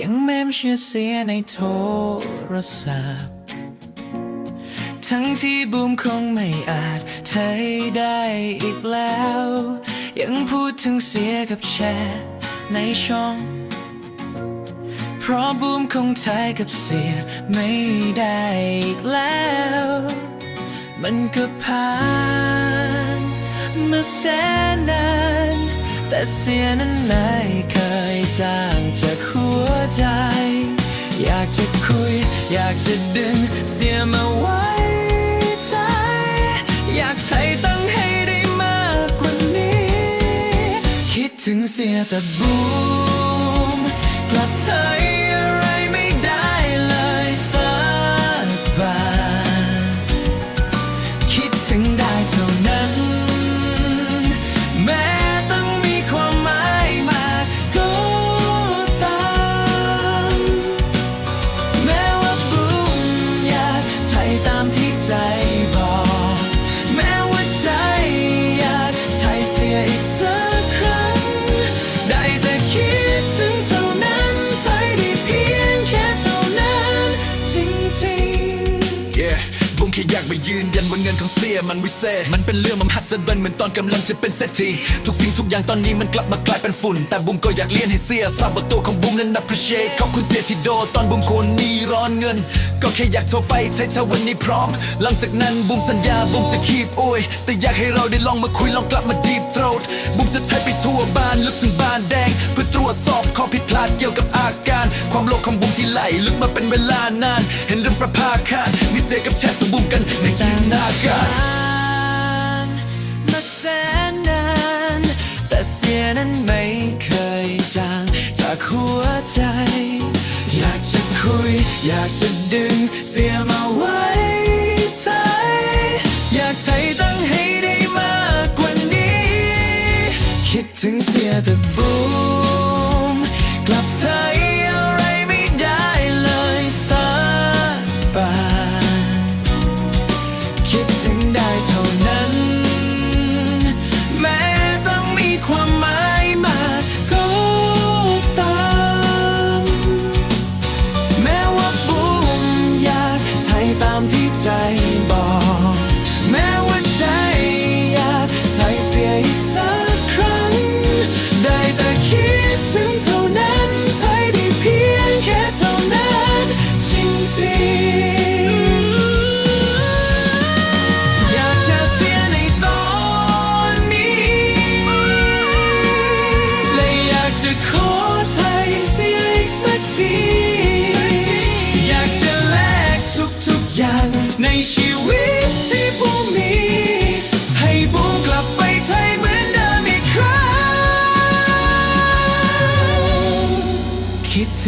ยังแม้มเชื่อเสียในโทรศัพท์ ทั้งที่บูมคงไม่อาจเทยได้อีกแล้ว ยังพูดถึงเสียกับแชร์ในช่อง เพราะบูมคงทายกับเสียไม่ได้อีกแล้ว มันก็ผ่านมาแสนนาน แต่เสียนั้นไม่เคยจางจากหัวใจ อยากจะคุย อยากจะดึงเสียมาไว้ใจ อยากไถ่ตั้งให้ได้มากกว่านี้ คิดถึงเสียแต่บูมกลับเธอ อีกสักครั้ง ได้แต่คิดถึงเท่านั้นไทยได้เพียงแค่เท่านั้นจริงๆ Yeah บุ้งแค่อยากไปยืนยันว่าเงินของเสียมันวิเศษ มันเป็นเรื่องมันหัดสะเบินเหมือนตอนกำลังจะเป็นเศรษฐีทุก ทุกอย่างตอนนี้มันกลับมากลายเป็นฝุ่น แต่บุ้มก็อยากเรียนให้เสียทราบว่าตัวของบุ้มนั้น appreciate ขอบคุณเสียที่โดตอนบุ้มคนนี้ร้อนเงิน ก็แค่อยากโทรไปใช้เธอวันนี้พร้อม หลังจากนั้นบุ้มสัญญาบุ้มจะ keep โอ้ยแต่อยากให้เราได้ลองมาคุยลองกลับมา deep throat บุ้มจะไทยไปทั่วบ้านลึกถึงบ้านแดง เพื่อตรวจสอบข้อผิดพลาดเกี่ยวกับอาการ ความโลภของบุ้มที่ไหลลึกมาเป็นเวลานาน เห็นเรื่องประภาคารมีเสียกับแชทสมบูรณ์กันในจินตนาการ นั้นไม่เคยจางจากหัวใจ อยากจะคุย อยากจะดึงเสียมาไว้ใจอยากไถ่ตั้งให้ได้มากกว่านี้ คิดถึงเสียแต่บุ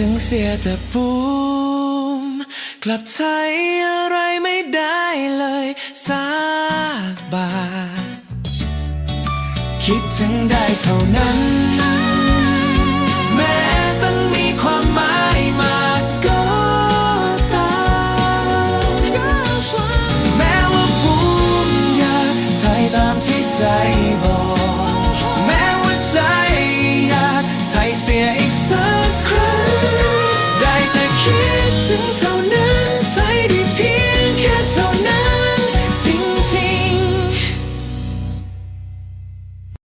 ถึงเสียแต่ปูม กลับใช้อะไรไม่ได้เลยสักบาท คิดถึงได้เท่านั้น